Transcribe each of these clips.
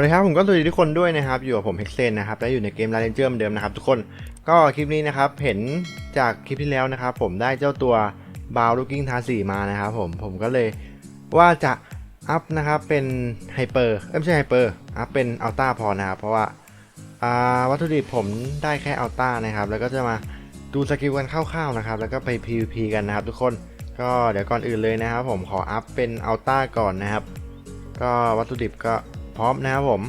สวัสดีครับผมก็สวัสดีทุกคนด้วยนะครับ อยู่กับผมเฮกเซนนะครับและอยู่ในเกม l าเรนเจอร์เหมือนเดิมนะครับทุกคนก็คลิปนี้นะครับเห็นจากคลิปที่แล้วนะครับ ผมได้เจ้าตัวบาวลูกิ้งทาสีมานะครับผมผมก็เลยว่าจะอัพนะครับเป็นไฮเปอร์ไม่ใช่ไฮเปอร์อัพเป็นอัลต้าพอนะครับ เพราะว่าาวัตถุดิบผมได้แค่อัลต้านะครับ แล้วก็จะมาดูสกิลกันคร่าวๆนะครับ แล้วก็ไป PVP กันนะครับ ทุกคนก็เดี๋ยวก่อนอื่นเลยนะครับ ผมขออัพเป็นอัลต้าก่อนนะครับ ก็วัตถุดิบก็ ร้อมนะครับผม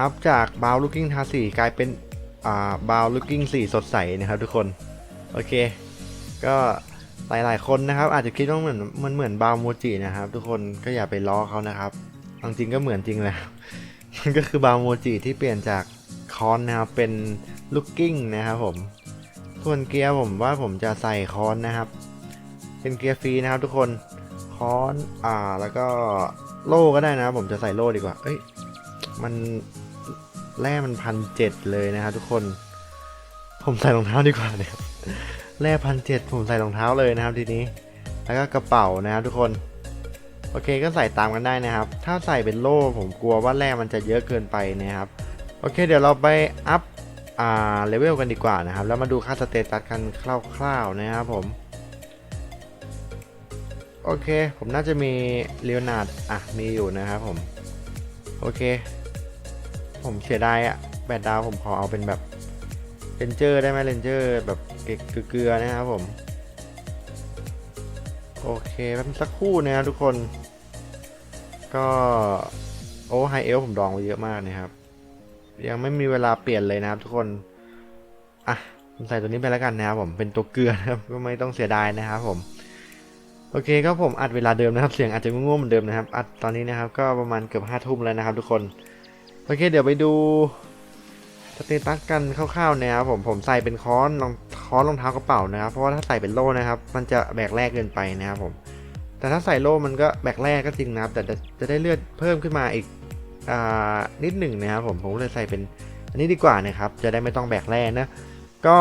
อัพจากบาวลูกิ้งทาสีกลายเป็นอ่าบาวลูกิ้งสีสดใสนะครับทุกคน โอเค ก็หลายๆคนนะครับ อาจจะคิดว่าเหมือนมันเหมือนบาวโมจินะครับ ทุกคนก็อย่าไปล้อเขานะครับเอาจริงก็เหมือนจริงแหล้วมันก็คือบาวโมจิที่เปลี่ยนจากคอนนะครับเป็นลูกกิ้งนะครับผมส่วนเกียร์ผมว่าผมจะใส่คอนนะครับ เป็นเกียร์ฟรีนะครับทุกคน คอน อ่า แล้วก็โล่ก็ได้นะ ผมจะใส่โล่ดีกว่า เอ้ย มันแร่มันพันเจ็ดเลยนะครับทุกคน ผมใส่รองเท้าดีกว่าเนี่ยแร่พันเจ็ดผมใส่รองเท้าเลยนะครับทีนี้ แล้วก็กระเป๋านะครับทุกคน โอเคก็ใส่ตามกันได้นะครับ ถ้าใส่เป็นโล่ผมกลัวว่าแร่มันจะเยอะเกินไปนะครับ โอเค เดี๋ยวเราไปอัพ อ่า เลเวลกันดีกว่านะครับ แล้วมาดูค่าสเตตัสกันคร่าวๆนะครับผม โอเค ผมน่าจะมีเลโอนาร์ดอะ มีอยู่นะครับผม โอเค ผมเสียดายอะแปดดาวผมขอเอาเป็นแบบเรนเจอร์ได้ไหมเรนเจอร์แบบเกลือๆนะครับผม โอเคแป๊บสักครู่นะครับทุกคน ก็โอ้ไฮเอลผมดองไว้เยอะมากนะครับ ยังไม่มีเวลาเปลี่ยนเลยนะครับทุกคนอะผมใส่ตัวนี้ไปแล้วกันนะครับผมเป็นตัวเกลือนะครับก็ไม่ต้องเสียดายนะครับผม โอเคก็ผมอัดเวลาเดิมนะครับ เสียงอาจจะง่วงๆเหมือนเดิมนะครับ อัดตอนนี้นะครับ ก็ประมาณเกือบห้าทุ่มแล้วนะครับ ทุกคน โอเค เดี๋ยวไปดูสเตตัสกันคร่าวๆนะครับผมผมใส่เป็นค้อนรองค้อนรองเท้ากระเป๋านะครับ เพราะว่าถ้าใส่เป็นโล่นะครับ มันจะแบกแรกเกินไปนะครับผม แต่ถ้าใส่โล่มันก็แบกแรกก็จริงนะครับ แต่จะจะได้เลือดเพิ่มขึ้นมาอีกอนิดหนึ่งนะครับผมผมเลยใส่เป็นอันนี้ดีกว่านะครับ จะได้ไม่ต้องแบกแรกนะ ก็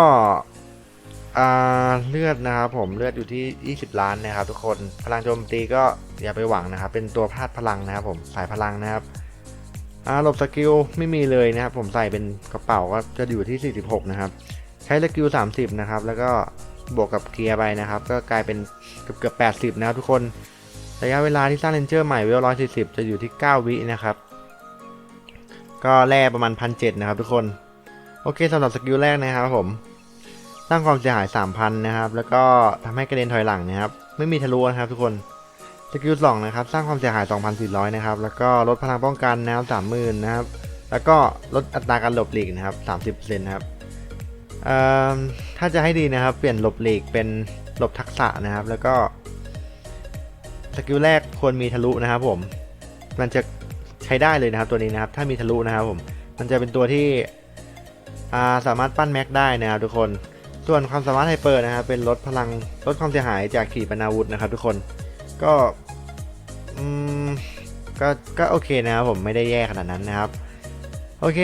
อ่าเลือดนะครับผมเลือดอยู่ที่ 20 ล้านนะครับทุกคนพลังโจมตีก็อย่าไปหวังนะครับ เป็นตัวพลาดพลังนะครับผมสายพลังนะครับอ่าหลบสกิลไม่มีเลยนะครับผมใส่เป็นกระเป๋าก็จะอยู่ที่ 46 นะครับ ใช้สกิล 30 นะครับ แล้วก็บวกกับเกียร์ไปนะครับ ก็กลายเป็นเกือบเกือบ80 นะครับทุกคนระยะเวลาที่สร้างเลนเจอร์ใหม่เวล140 จะอยู่ที่ 9 วินะครับ ก็แร่ประมาณ 1,700 นะครับทุกคน โอเคสำหรับสกิลแรกนะครับผม สร้างความเสียหาย 3,000 นะครับ แล้วก็ทำให้กระเด็นถอยหลังนะครับ ไม่มีทะลุนะครับทุกคนสกิล2นะครับ สร้างความเสียหาย 2,400 นะครับ แล้วก็ลดพลังป้องกันนะครับ30,000 นะครับ แล้วก็ลดอัตราการหลบหลีกนะครับ 30%นะครับถ้าจะให้ดีนะครับ เปลี่ยนหลบหลีกเป็นหลบทักษะนะครับ แล้วก็สกิลแรกควรมีทะลุนะครับผม มันจะใช้ได้เลยนะครับตัวนี้นะครับ ถ้ามีทะลุนะครับผม มันจะเป็นตัวที่สามารถปั้นแม็กได้นะครับทุกคน ส่วนความสามารถไฮเปอร์นะครับเป็นลดพลังลดความเสียหายจากขีปนาวุธนะครับทุกคนก็อืมก็ก็โอเคนะครับผมไม่ได้แย่ขนาดนั้นนะครับ โอเค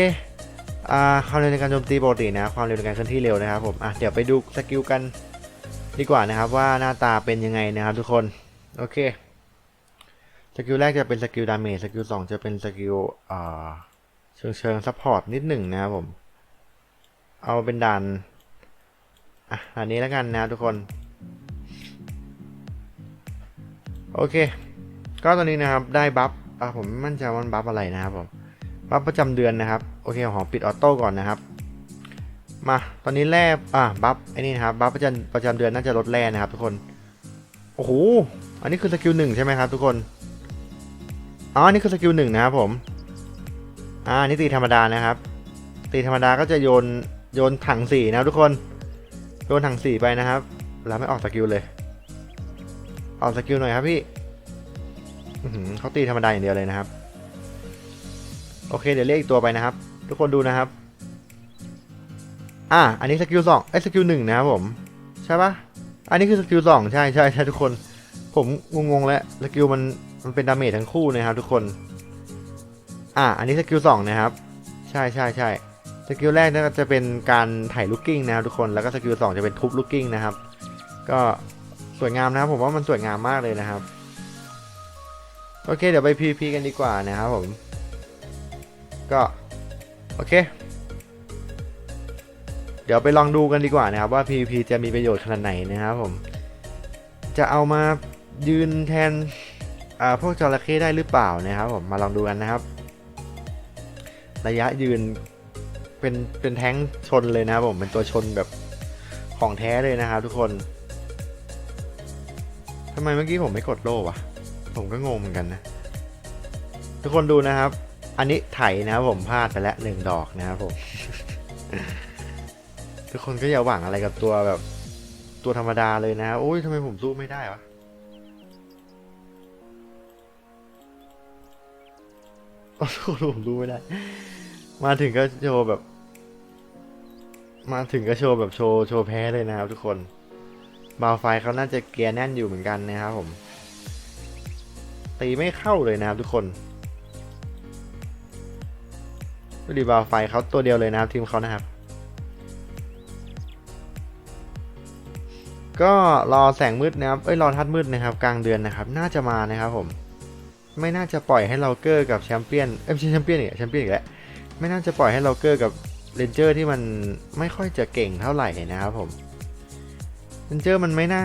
อ่าความเร็วในการโจมตีปกตินะ ความเร็วในการเคลื่อนที่เร็วนะครับผมอะเดี๋ยวไปดูสกิลกันดีกว่านะครับว่าหน้าตาเป็นยังไงนะครับทุกคนโอเคสกิลแรกจะเป็นสกิลดาเมจสกิลสองจะเป็นสกิลอ่าเชิงเชิงซัพพอร์ตนิดหนึ่งนะครับผม เอาเป็นด่าน อะอันนี้แล้วกันนะทุกคน โอเค ก็ตอนนี้นะครับได้บัฟอะผมไม่มั่นใจว่ามันบัฟอะไรนะครับผมบัฟประจำเดือนนะครับ โอเคขอปิดออโต้ก่อนนะครับ มาตอนนี้แร่อะบัฟไอ้นี่นะครับบัฟประจำประจำเดือนน่าจะลดแร่นะครับ ทุกคนโอ้โหอันนี้คือสกิลหนึ่งใช่ไหมครับทุกคนอ๋ออันนี้คือสกิลหนึ่งนะครับผมอ่านี่ตีธรรมดานะครับ ตีธรรมดาก็จะโยนโยนถังสีนะทุกคน โยนถังสีไปนะครับ แล้วไม่ออกสกิลเลย ออกสกิลหน่อยครับพี่เขาตีธรรมดาอย่างเดียวเลยนะครับ โอเคเดี๋ยวเรียกอีกตัวไปนะครับ ทุกคนดูนะครับ อะอันนี้สกิลสองไอ้สกิลหนึ่งนะครับผมใช่ปะอันนี้คือสกิลสองใช่ใช่ใช่ทุกคน ผมงงๆแล้วสกิลมันมันเป็นดาเมจทั้งคู่นะครับ ทุกคน อะอันนี้สกิลสองนะครับ ใช่ใช่ใช่ สกิลแรกนี่ยจะเป็นการถ่ายลูกกิ้งนะครับทุกคนแล้วก็สกิลสองจะเป็นทุบลูกกิ้งนะครับ ก็สวยงามนะครับผมว่ามันสวยงามมากเลยนะครับ โอเคเดี๋ยวไป PVP กันดีกว่านะครับผม ก็โอเค เดี๋ยวไปลองดูกันดีกว่านะครับว่า PVP จะมีประโยชน์ขนาดไหนนะครับผม จะเอามายืนแทนอ่าพวกจระเข้ได้หรือเปล่านะครับผมมาลองดูกันนะครับ ระยะยืน เป็นเป็นแท้งชนเลยนะครับผมเป็นตัวชนแบบของแท้เลยนะครับทุกคนทำไมเมื่อกี้ผมไม่กดโล่วะ ผมก็งงเหมือนกันนะ ทุกคนดูนะครับ อันนี้ไถนะครับผมพลาดไปแล้วหนึ่งดอกนะครับผม ทุกคนก็อย่าหวังอะไรกับตัวแบบ ตัวธรรมดาเลยนะโอ้ยทำไมผมสู้ไม่ได้วะ โอ้โหผมดูไม่ได้ มาถึงก็โชว์แบบ มาถึงก็โชว์แบบโชว์โชว์แพ้เลยนะครับทุกคนบาวไฟเขาน่าจะเกียร์แน่นอยู่เหมือนกันนะครับผม ตีไม่เข้าเลยนะครับทุกคนดูดิบาวไฟเขาตัวเดียวเลยนะครับทีมเขานะครับ ก็รอแสงมืดนะครับ เอ้ยรอทัดมืดนะครับ กลางเดือนนะครับ น่าจะมานะครับผม ไม่น่าจะปล่อยให้เราเกอร์กับแชมเปี้ยน เอ้ยไม่ใช่แชมเปี้ยนอีกแชมเปี้ยนอีกแล้ว ไม่น่าจะปล่อยให้เราเกอร์กับเรนเจอร์ที่มันไม่ค่อยจะเก่งเท่าไหร่นะครับผมเรนเจอร์มันไม่น่า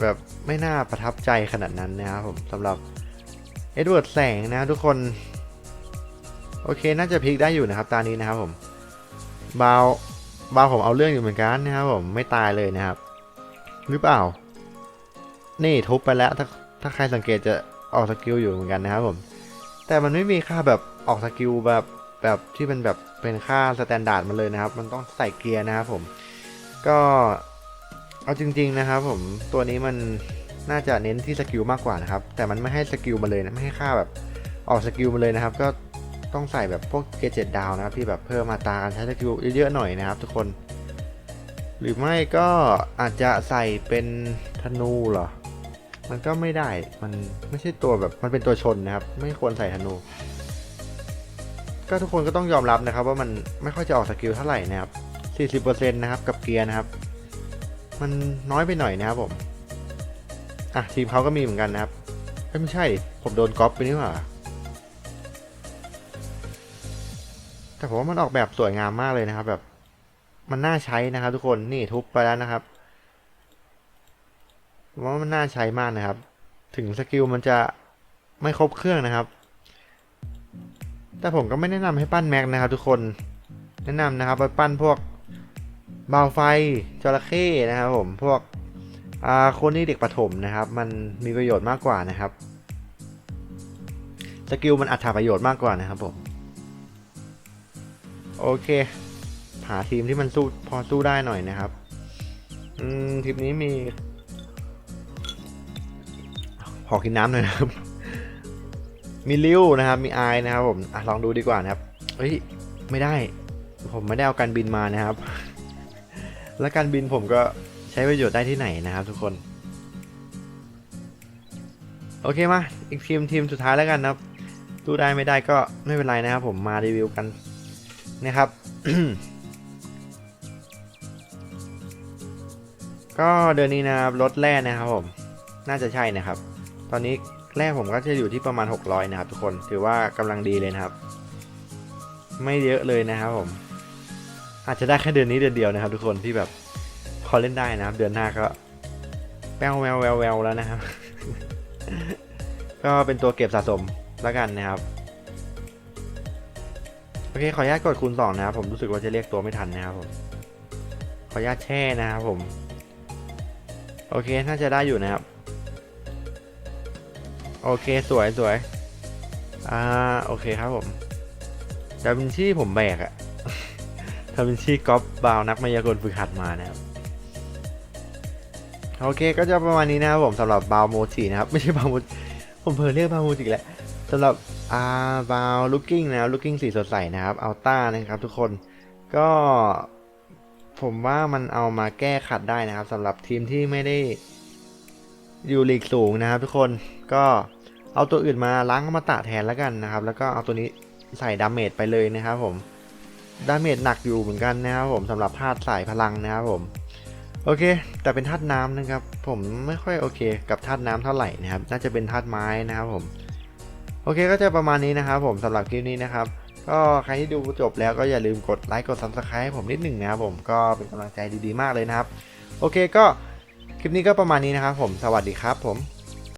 แบบไม่น่าประทับใจขนาดนั้นนะครับผมสำหรับเอ็ดเวิร์ดแสงนะทุกคน โอเคน่าจะพลิกได้อยู่นะครับตานี้นะครับผมบาวบาวผมเอาเรื่องอยู่เหมือนกันนะครับผมไม่ตายเลยนะครับ หรือเปล่า นี่ทุบไปแล้วถ้าถ้าใครสังเกตจะออกสกิลอยู่เหมือนกันนะครับผม แต่มันไม่มีค่าแบบออกสกิลแบบ แบบที่เป็นแบบเป็นค่าสแตนดาร์ดมาเลยนะครับ มันต้องใส่เกียร์นะครับผมก็เอาจริง ๆนะครับผมตัวนี้มันน่าจะเน้นที่สกิลมากกว่านะครับ แต่มันไม่ให้สกิลมาเลยนะไม่ให้ค่าแบบออกสกิลมาเลยนะครับ ก็ต้องใส่แบบพวกเกจเจ็ดดาวนะครับที่แบบเพิ่มมาตาการใช้สกิลเยอะๆหน่อยนะครับ ทุกคน หรือไม่ก็อาจจะใส่เป็นธนูเหรอมันก็ไม่ได้มันไม่ใช่ตัวแบบมันเป็นตัวชนนะครับ ไม่ควรใส่ธนู ก็ทุกคนก็ต้องยอมรับนะครับ ว่ามันไม่ค่อยจะออกสกิลเท่าไหร่นะครับ 40%นะครับกับเกียร์นะครับ มันน้อยไปหน่อยนะครับผม อะทีมเขาก็มีเหมือนกันนะครับเอ้ไม่ใช่ ผมโดนก๊อปไปนี่หว่า แต่ผมว่ามันออกแบบสวยงามมากเลยนะครับ แบบ มันน่าใช้นะครับ ทุกคนนี่ทุบไปแล้วนะครับว่ามันน่าใช้มากนะครับ ถึงสกิลมันจะไม่ครบเครื่องนะครับ แต่ผมก็ไม่แนะนำให้ปั้นแม็กนะครับทุกคน แนะนำนะครับไปปั้นพวกบาวไฟจระเข้นะครับผม พวกอาคนที่เด็กประถมนะครับ มันมีประโยชน์มากกว่านะครับ สกิลมันอัตราประโยชน์มากกว่านะครับผม โอเคหาทีมที่มันสู้พอสู้ได้หน่อยนะครับ อืมทีมนี้มี ขอกินน้ำหน่อยนะครับ มีริวนะครับ มีไอนะครับผมอลองดูดีกว่านะครับ เฮ้ย ไม่ได้ ผมไม่ได้เอาการบินมานะครับ แล้วการบินผมก็ใช้ประโยชน์ได้ที่ไหนนะครับ ทุกคน โอเคมา อีกทีมทีมสุดท้ายแล้วกันนะครับสู้ได้ไม่ได้ก็ไม่เป็นไรนะครับ ผมมารีวิวกันนะครับก็เดือนนี้นะครับรถแร่นะครับผม น่าจะใช่นะครับ ตอนนี้ แรกผมก็จะอยู่ที่ประมาณ 600 นะครับทุกคนถือว่ากำลังดีเลยนะครับ ไม่เยอะเลยนะครับผม อาจจะได้แค่เดือนนี้เดือนเดียวนะครับ ทุกคนที่แบบพอเล่นได้นะครับ เดือนหน้าก็แววแววแววแววแล้วนะครับ ก็เป็นตัวเก็บสะสมแล้วกันนะครับโอเคขออนุญาตกดคูณสองนะครับผมรู้สึกว่าจะเรียกตัวไม่ทันนะครับผมขออนุญาตแช่นะครับผม โอเคน่าจะได้อยู่นะครับ โอเคสวยสวยอ่าโอเคครับผมดาวินชีผมแบกอะดาวินชีก๊อปบาวนักมายากลฝึกหัดมานะครับโอเคก็จะประมาณนี้นะครับผมสำหรับบาวโมจินะครับไม่ใช่บาวโมจิผมเผลอเรียกบาวโมจิอีกแล้วสำหรับอ่าบาวลูกกิ้งนะครับลูกกิ้งสีสดใสนะครับอัลต้านะครับทุกคนก็ผมว่ามันเอามาแก้ขัดได้นะครับสำหรับทีมที่ไม่ได้อยู่ลีกสูงนะครับทุกคนก็ เอาตัวอื่นมาล้างมาตะแทนแล้วกันนะครับ แล้วก็เอาตัวนี้ใส่ดาเมจไปเลยนะครับผมดาเมจหนักอยู่เหมือนกันนะครับผมสำหรับธาตุสายพลังนะครับผมโอเค แต่เป็นธาตุน้ำนะครับ ผมไม่ค่อยโอเค กับธาตุน้ำเท่าไหร่นะครับ น่าจะเป็นธาตุไม้นะครับผมโอเคก็จะประมาณนี้นะครับ ผมสำหรับคลิปนี้นะครับก็ใครที่ดูจบแล้วก็อย่าลืมกดไลค์กด subscribe ให้ผมนิดหนึ่งนะครับผมก็เป็นกำลังใจดีๆมากเลยนะครับ โอเคก็คลิปนี้ก็ประมาณนี้นะครับผมสวัสดีครับผม